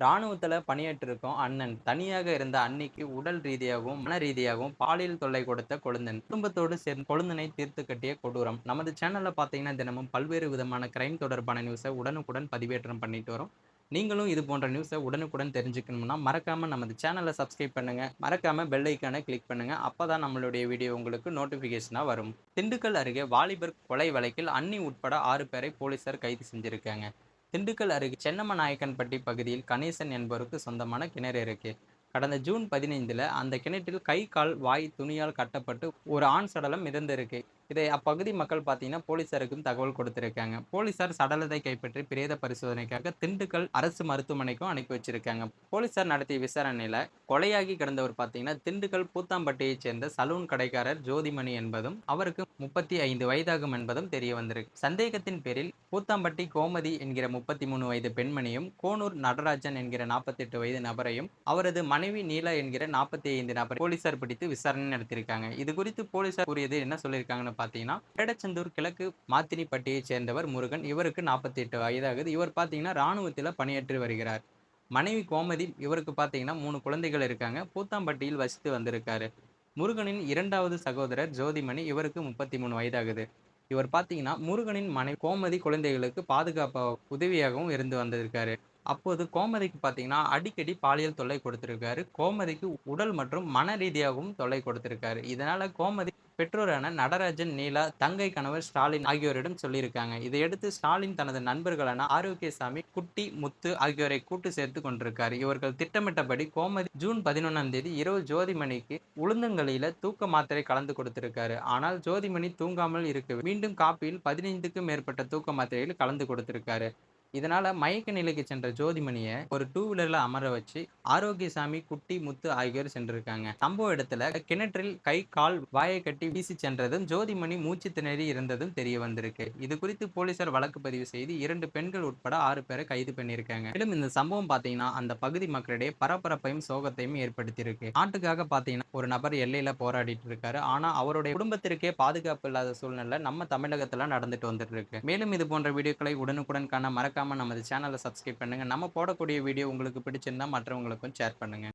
ராணுவத்தில் பணியாற்றிருக்கும் அண்ணன். தனியாக இருந்த அன்னிக்கு உடல் ரீதியாகவும் மன ரீதியாகவும் பாலியல் தொல்லை கொடுத்த கொழுந்தன். குடும்பத்தோடு சேர்ந்து கொழுந்தனை தீர்த்து கட்டிய கொடூரம். நமது சேனலில் பார்த்தீங்கன்னா தினமும் பல்வேறு விதமான கிரைம் தொடர்பான நியூஸை உடனுக்குடன் பதிவேற்றம் பண்ணிட்டு வரோம். நீங்களும் இது போன்ற நியூஸை உடனுக்குடன் தெரிஞ்சுக்கணும்னா மறக்காமல் நமது சேனலை சப்ஸ்கிரைப் பண்ணுங்க. மறக்காமல் பெல் ஐக்கானை கிளிக் அப்போ தான் நம்மளுடைய வீடியோ உங்களுக்கு நோட்டிஃபிகேஷனாக வரும். திண்டுக்கல் அருகே வாலிபர் கொலை வழக்கில் அன்னி உட்பட ஆறு பேரை போலீசார் கைது செஞ்சுருக்காங்க. திண்டுக்கல் அருகே சென்னம்ம நாயக்கன்பட்டி பகுதியில் கணேசன் என்பவருக்கு சொந்தமான கிணறு இருக்கு. கடந்த ஜூன் பதினைந்துல அந்த கிணற்றில் கை கால் வாய் துணியால் கட்டப்பட்டு ஒரு ஆண் சடலம் மிதந்திருக்கு. இதை அப்பகுதி மக்கள் பார்த்தீங்கன்னா போலீசாருக்கும் தகவல் கொடுத்திருக்காங்க. போலீசார் சடலத்தை கைப்பற்றி பிரேத பரிசோதனைக்காக திண்டுக்கல் அரசு மருத்துவமனைக்கும் அனுப்பி வச்சிருக்காங்க. போலீசார் நடத்திய விசாரணையில கொலையாகி கிடந்தவர் பார்த்தீங்கன்னா திண்டுக்கல் பூத்தாம்பட்டியைச் சேர்ந்த சலூன் கடைக்காரர் ஜோதிமணி என்பதும் அவருக்கு முப்பத்தி ஐந்து வயதாகும் என்பதும் தெரிய வந்திருக்கு. சந்தேகத்தின் பேரில் பூத்தாம்பட்டி கோமதி என்கிற முப்பத்தி மூணு வயது பெண்மணியும் கோனூர் நடராஜன் என்கிற நாற்பத்தெட்டு வயது நபரையும் அவரது மனைவி நீலா என்கிற நாற்பத்தி ஐந்து நபர் போலீசார் பிடித்து விசாரணை நடத்தியிருக்காங்க. இது குறித்து போலீசார் கூறியது என்ன சொல்லியிருக்காங்கன்னு பார்த்தீங்கன்னா வேடச்சந்தூர் கிழக்கு மாத்தினிப்பட்டியைச் சேர்ந்தவர் முருகன். இவருக்கு நாற்பத்தி எட்டு வயதாகுது. இவர் பார்த்தீங்கன்னா இராணுவத்தில் பணியாற்றி வருகிறார். மனைவி கோமதி இவருக்கு பார்த்தீங்கன்னா மூணு குழந்தைகள் இருக்காங்க. பூத்தாம்பட்டியில் வசித்து வந்திருக்காரு. முருகனின் இரண்டாவது சகோதரர் ஜோதிமணி இவருக்கு முப்பத்தி மூணு வயதாகுது. இவர் பார்த்தீங்கன்னா முருகனின் மனை கோமதி குழந்தைகளுக்கு பாதுகாப்பு உதவியாகவும் இருந்து வந்திருக்காரு. அப்போது கோமதிக்கு பார்த்தீங்கன்னா அடிக்கடி பாலியல் தொல்லை கொடுத்திருக்காரு. கோமதிக்கு உடல் மற்றும் மன ரீதியாகவும் தொல்லை கொடுத்திருக்காரு. இதனால கோமதி பெற்றோரான நடராஜன் நீலா தங்கை கணவர் ஸ்டாலின் ஆகியோரிடம் சொல்லியிருக்காங்க. இதையடுத்து ஸ்டாலின் தனது நண்பர்களான ஆரோக்கியசாமி குட்டி முத்து ஆகியோரை கூட்டு சேர்த்து கொண்டிருக்காரு. இவர்கள் திட்டமிட்டபடி கோமதி ஜூன் பதினொன்றாம் தேதி இரவு ஜோதிமணிக்கு உளுந்தங்களில தூக்க மாத்திரை கலந்து கொடுத்திருக்காரு. ஆனால் ஜோதிமணி தூங்காமல் இருக்கு மீண்டும் காப்பியில் பதினைந்துக்கும் மேற்பட்ட தூக்க மாத்திரையில் கலந்து கொடுத்திருக்காரு. இதனால மயக்க நிலைக்கு சென்ற ஜோதிமணியை ஒரு டூ வீலர்ல அமர வச்சு ஆரோக்கியசாமி குட்டி முத்து ஆகியோர் சென்றிருக்காங்க. சம்பவ இடத்துல கிணற்றில் கை கால் வாயை கட்டி வீசி சென்றதும் ஜோதிமணி மூச்சு திணறி இருந்ததும் தெரிய வந்திருக்கு. இது குறித்து போலீசார் வழக்கு பதிவு செய்து இரண்டு பெண்கள் உட்பட ஆறு பேரை கைது பண்ணியிருக்காங்க. மேலும் இந்த சம்பவம் பாத்தீங்கன்னா அந்த பகுதி மக்களிடையே பரபரப்பையும் சோகத்தையும் ஏற்படுத்தியிருக்கு. நாட்டுக்காக பாத்தீங்கன்னா ஒரு நபர் எல்லையில போராடிட்டு இருக்காரு. ஆனா அவருடைய குடும்பத்திற்கே பாதுகாப்பு இல்லாத சூழ்நிலை நம்ம தமிழகத்துல நடந்துட்டு வந்துட்டு இருக்கு. மேலும் இது போன்ற வீடியோக்களை உடனுக்குடன் காண மறக்காம நமது சேனலை சப்ஸ்கிரைப் பண்ணுங்க. நம்ம போடக்கூடிய வீடியோ உங்களுக்கு பிடிச்சிருந்தா மற்றவங்களுக்கும் ஷேர் பண்ணுங்க.